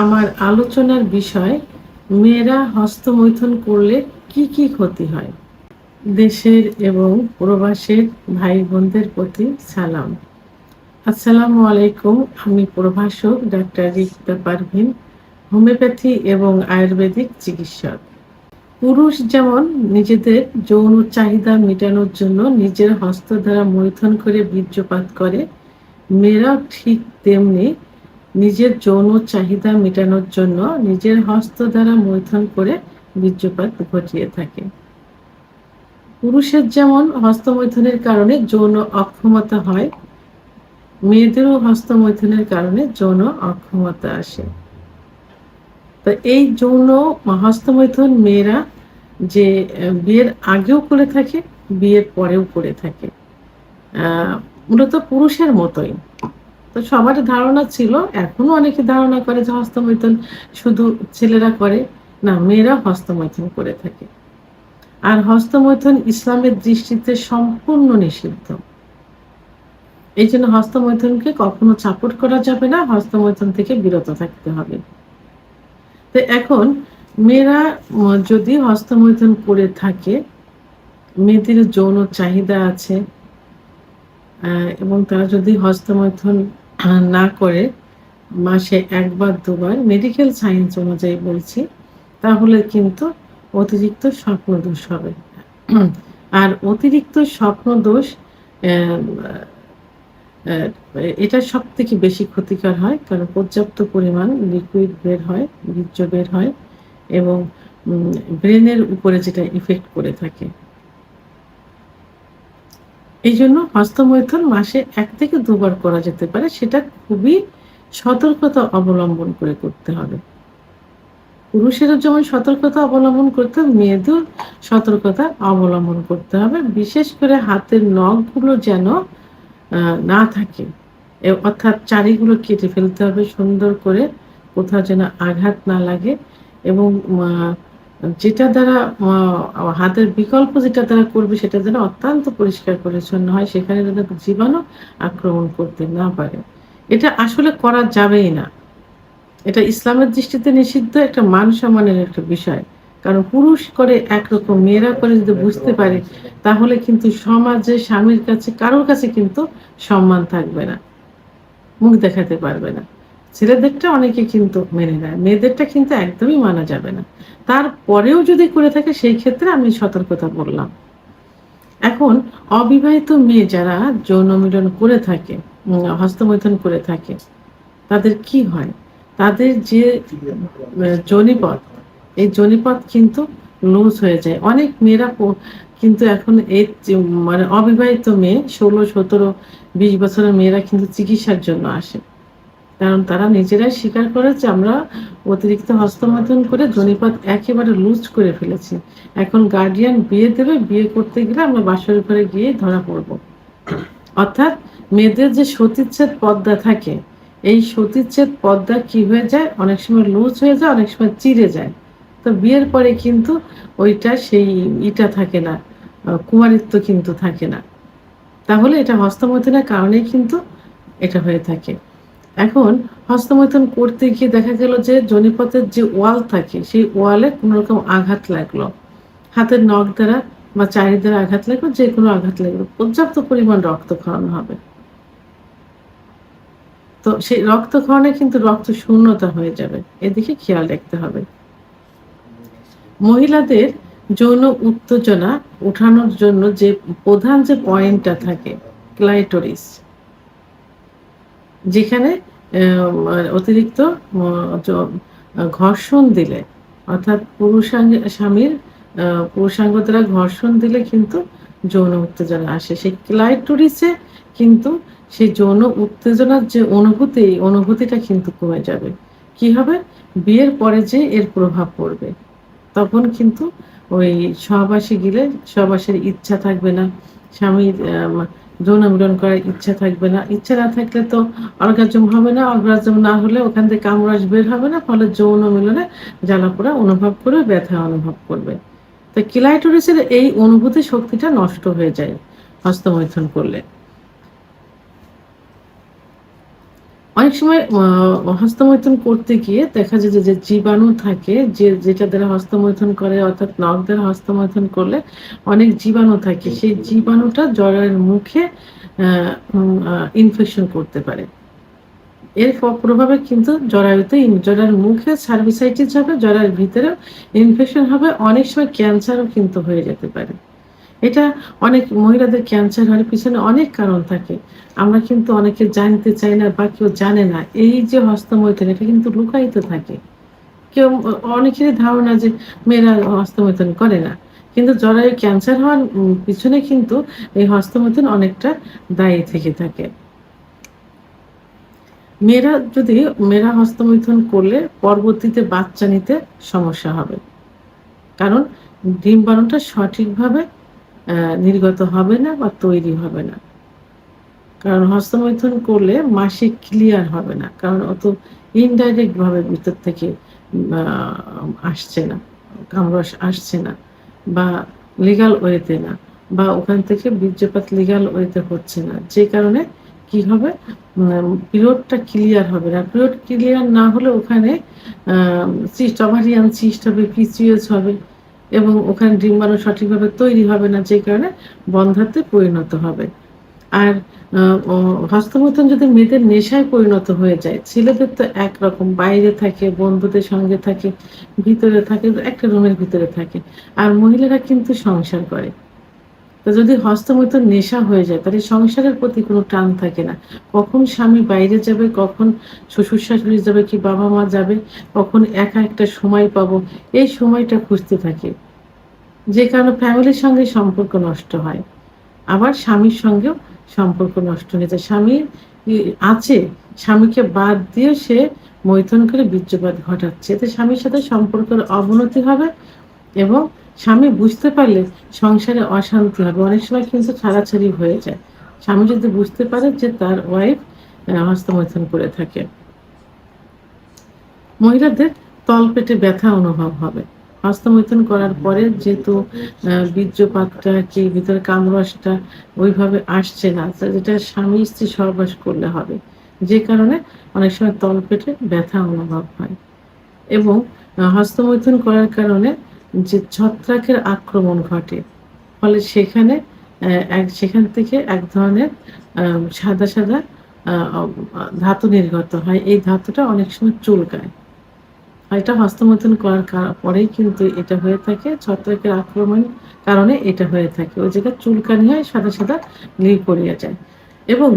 আমার আলোচনার বিষয়, মেয়েরা হস্তমৈথুন করলে কি কি ক্ষতি হয়? দেশের এবং প্রবাসের ভাই বোনদের প্রতি সালাম। আসসালামু আলাইকুম, আমি প্রভাষক ডাক্তার রিক্তা পারভিন, হোমিওপ্যাথি এবং আয়ুর্বেদিক চিকিৎসক। পুরুষ যেমন নিজেদের যৌন চাহিদা মেটানোর জন্য নিজের হস্ত দ্বারা মৈথন করে বীর্যপাত করে, মেয়েরাও ঠিক তেমনি নিজের যৌন চাহিদা মেটানোর জন্য নিজের হস্ত দ্বারা মৈথুন করে বীর্যপাত ঘটিয়ে থাকে। পুরুষের যেমন হস্তমৈথুনের কারণে যৌন অক্ষমতা হয়, মেয়েদেরও হস্তমৈথুনের কারণে যৌন অক্ষমতা আসে। তো এই যৌন হস্তমৈথুন মেয়েরা যে বিয়ের আগেও করে থাকে, বিয়ের পরেও করে থাকে। মূলত পুরুষের মতোই। তো সবার ধারণা ছিল, এখনও অনেকে ধারণা করে যে হস্তমৈথুন শুধু ছেলেরা করে না, মেয়েরা হস্তমৈথুন করে থাকে। আর হস্তমৈথুন ইসলামের দৃষ্টিতে সম্পূর্ণ নিষিদ্ধ। এই জন্য হস্তমৈথুনকে কখনো চাপট করা যাবে না, হস্তমৈথুন থেকে বিরত থাকতে হবে। তো এখন মেয়েরা যদি হস্তমৈথুন করে থাকে, মেয়েদের যৌন চাহিদা আছে এবং তারা যদি হস্তমৈথুন না করে মাসে একবার, দুবার মেডিকেল সায়েন্স অনুযায়ী বলছি, তাহলে কিন্তু অতিরিক্ত স্বপ্ন দোষ হবে। আর অতিরিক্ত স্বপ্ন দোষ এটা সব থেকে বেশি ক্ষতিকর হয়, কারণ পর্যাপ্ত পরিমাণ লিকুইড বের হয়, বীর্য বের হয় এবং ব্রেনের উপরে যেটা ইফেক্ট করে থাকে। এই জন্য হস্তমৈথুন মাসে এক থেকে দুবার করা যেতে পারে, সেটা খুবই সতর্কতা অবলম্বন করে করতে হবে। পুরুষেরা যেমন সতর্কতা অবলম্বন করতে মেয়েদের সতর্কতা অবলম্বন করতে হবে। বিশেষ করে হাতের নখগুলো যেন না থাকে অর্থাৎ চারিগুলো কেটে ফেলতে হবে সুন্দর করে, কোথাও যেন আঘাত না লাগে এবং যেটা দ্বারা হাতের বিকল্প যেটা দ্বারা করবে সেটা যেন অত্যন্ত পরিষ্কার পরিচ্ছন্ন হয়, সেখানে যেন জীবাণু আক্রমণ করতে না পারে। এটা আসলে করা যাবেই না। এটা ইসলামের দৃষ্টিতে নিষিদ্ধ একটা মান সম্মানের একটা বিষয়। কারণ পুরুষ করে একরকম, মেয়েরা করে যদি বুঝতে পারে, তাহলে কিন্তু সমাজে স্বামীর কাছে, কারোর কাছে কিন্তু সম্মান থাকবে না, মুখ দেখাতে পারবে না। ছেলেদেরটা অনেকে কিন্তু মেনে নেয়। মেয়েদেরটা কিন্তু একদমই মানা যাবে না। তারপরেও যদি করে থাকে, সেই ক্ষেত্রে আমি সতর্কতা বললাম। এখন অবিবাহিত মেয়ে যারা যৌন মিলন করে থাকে হস্তমৈথন করে থাকে, তাদের কি হয়? তাদের যে জনিপথ, এই জনিপথ কিন্তু লুজ হয়ে যায়। অনেক মেয়েরা কিন্তু এখন এই মানে অবিবাহিত মেয়ে, ষোলো, সতেরো, বিশ বছরের মেয়েরা কিন্তু চিকিৎসার জন্য আসে। কারণ তারা নিজেরাই স্বীকার করেছে, আমরা অতিরিক্ত হস্তমৈথুন করে জনিপাত একেবারে লুজ করে ফেলেছি। এখন গার্ডিয়ান বিয়ে দেবে, বিয়ে করতে গেলে আমরা বাসর ঘরে গিয়ে ধরা পড়ব। অর্থাৎ মেয়েদের যে সতীচ্ছেদ পদ্মা থাকে, এই সতীচ্ছেদ পদ্মা কি হয়ে যায়? অনেক সময় লুজ হয়ে যায়, অনেক সময় চিরে যায়। তো বিয়ের পরে কিন্তু ওইটা সেই ইটা থাকে না কুমারিত্ব কিন্তু থাকে না। তাহলে এটা হস্তমৈথুনের কারণেই কিন্তু এটা হয়ে থাকে। এখন হস্তমৈথুন করতে গিয়ে দেখা গেল যে জনিপথের যে ওয়াল থাকে, সেই ওয়ালে কোনো রকম আঘাত লাগল। হাতের নখ দ্বারা বা চারি দ্বারা আঘাত লাগল, যে কোনো আঘাত লাগল। পর্যাপ্ত পরিমাণ রক্তক্ষরণ হবে। তো সেই রক্তক্ষরণে কিন্তু রক্ত শূন্যতা হয়ে যাবে। এদিকে খেয়াল রাখতে হবে। মহিলাদের যৌন উত্তেজনা উঠানোর জন্য যে প্রধান যে পয়েন্টটা থাকে, ক্লাইটোরিস যেখানে অতিরিক্ত ঘর্ষণ দিলে, অর্থাৎ পুরুষাঙ্গ, স্বামীর পুরুষাঙ্গ দ্বারা ঘর্ষণ দিলে কিন্তু যৌন উত্তেজনা আসে। সেই ক্লাইটোরিসে কিন্তু সেই যৌন উত্তেজনার যে অনুভূতি অনুভূতিটা কিন্তু কমে যাবে। কি হবে? বিয়ের পরে যে এর প্রভাব পড়বে। তখন কিন্তু ওই সহবাসী গেলে সহবাসের ইচ্ছা থাকবে না। স্বামীর যৌন মিলন করার ইচ্ছা থাকবে না। ইচ্ছা না থাকলে তো অর্গাজম হবে না, অর্গাজম না হলে ওখান থেকে কামরাজ বের হবে না, ফলে যৌন মিলনে জ্বালাপোড়া অনুভব করবে ব্যথা অনুভব করবে। তো কিলাইটোরিসের এই অনুভূতি শক্তিটা নষ্ট হয়ে যায় হস্তমৈথন করলে। সময় করতে গিয়ে দেখা যায় যে, জীবাণু থাকে যে যেটা দ্বারা করে অর্থাৎ নখ দ্বারা করলে অনেক জীবাণু থাকে। সেই জীবাণুটা জরায়ুর মুখে ইনফেকশন করতে পারে। এর প্রভাবে কিন্তু জরায়ুতে ইন জরায়ুর মুখে সার্ভিসাইটিস হবে, জরায়ুর ভিতরেও ইনফেকশন হবে। অনেক সময় ক্যান্সারও কিন্তু হয়ে যেতে পারে। এটা অনেক মহিলাদের ক্যান্সার হওয়ার পিছনে অনেক কারণ থাকে। আমরা কিন্তু অনেকে জানতে চাই না বা কেউ জানে না। এই যে হস্তমৈথুন, এটা কিন্তু লুকায়িত থাকে। কেউ, অনেকেরই ধারণা যে মেয়েরা হস্তমৈথুন করে না। কিন্তু জরায়ু ক্যান্সার হওয়ার পিছনে কিন্তু এই হস্তমৈথুন অনেকটা দায়ী থেকে থাকে। মেয়েরা যদি, মেয়েরা হস্তমৈথুন করলে পরবর্তীতে বাচ্চা নিতে সমস্যা হবে। কারণ ডিম্বাণুটা সঠিকভাবে নির্গত হবে না বা তৈরি হবে না। কারণ হস্তমৈথুন করলে মাসিক ক্লিয়ার হবে না। কারণ অত ইনডাইরেক্ট ভাবে ভিতর থেকে আসছে না। কামরস আসছে না বা লিগ্যাল ওয়েতে না বা ওখান থেকে বীর্যপাত লিগাল ওয়েতে হচ্ছে না। যে কারণে কি হবে পিরিয়ডটা ক্লিয়ার হবে না। পিরিয়ড ক্লিয়ার না হলে ওখানে সিস্ট ওভারিয়ান সিস্ট হবে, পিসিওএস হবে এবং ওখানে ডিম্বাণু সঠিকভাবে তৈরি হবে না যে কারণে বন্ধ্যাত্বে পরিণত হবে। আর হস্তমৈথুন যদি মেয়েদের নেশায় পরিণত হয়ে যায়, ছেলেদের তো একরকম বাইরে থাকে, বন্ধুদের সঙ্গে থাকে, ভিতরে থাকে, একটা রুমের ভিতরে থাকে। আর মহিলারা কিন্তু সংসার করে। তো যদি হস্তমৈথুন নেশা হয়ে যায় তাহলে সংসারের প্রতি কোনো টান থাকে না। কখন স্বামী বাইরে যাবে, কখন শ্বশুর-শাশুড়ি যাবে কি বাবা-মা যাবে, কখন একা একটা সময় পাবো, এই সময়টা খুঁজতে থাকে। যে কারণে ফ্যামিলির সঙ্গে সম্পর্ক নষ্ট হয়। আবার স্বামীর সঙ্গেও সম্পর্ক নষ্ট হয়ে যায়। স্বামী আছে, স্বামীকে বাদ দিয়ে সে মৈথুন করে বীর্যপাত ঘটাচ্ছে। এতে স্বামীর সাথে সম্পর্কের অবনতি হবে এবং স্বামী বুঝতে পারলে সংসারে অশান্তি হবে। অনেক সময় কিন্তু ছাড়াছাড়ি হয়ে যায়। স্বামী যদি বুঝতে পারে যে তার ওয়াইফ হস্তমৈথুন করে থাকে। মহিলাদের তলপেটে ব্যথা অনুভব হবে। হস্তমৈথুন করার পরে যেহেতু বীর্যপাতটা কি ভিতরে কামরসটা ওইভাবে আসছে না। যেটা স্বামী-স্ত্রী সহবাস করলে হবে। যে কারণে অনেক সময় তলপেটে ব্যথা অনুভব হয়। এবং হস্তমৈথুন করার কারণে যে ছত্রাকের আক্রমণ ঘটে। ফলে সেখানে এক সেখান থেকে এক ধরনের সাদা, সাদা ধাতু নির্গত হয়। এই ধাতুটা অনেক সময় চুলকায়। এটা হস্তমৈথুন করার পরেই কিন্তু এটা হয়ে থাকে। ছত্রাকের আক্রমণ কারণে এটা হয়ে থাকে। ওই জায়গায় চুলকানি হয়, সাদা, সাদা লিল যায়। এবং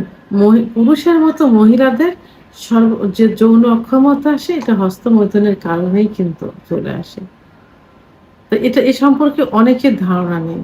পুরুষের মতো মহিলাদের সর্ব যে যৌন অক্ষমতা আসে এটা হস্তমৈথুনের কারণেই কিন্তু চলে আসে। তো এটা এ সম্পর্কে অনেকের ধারণা নেই।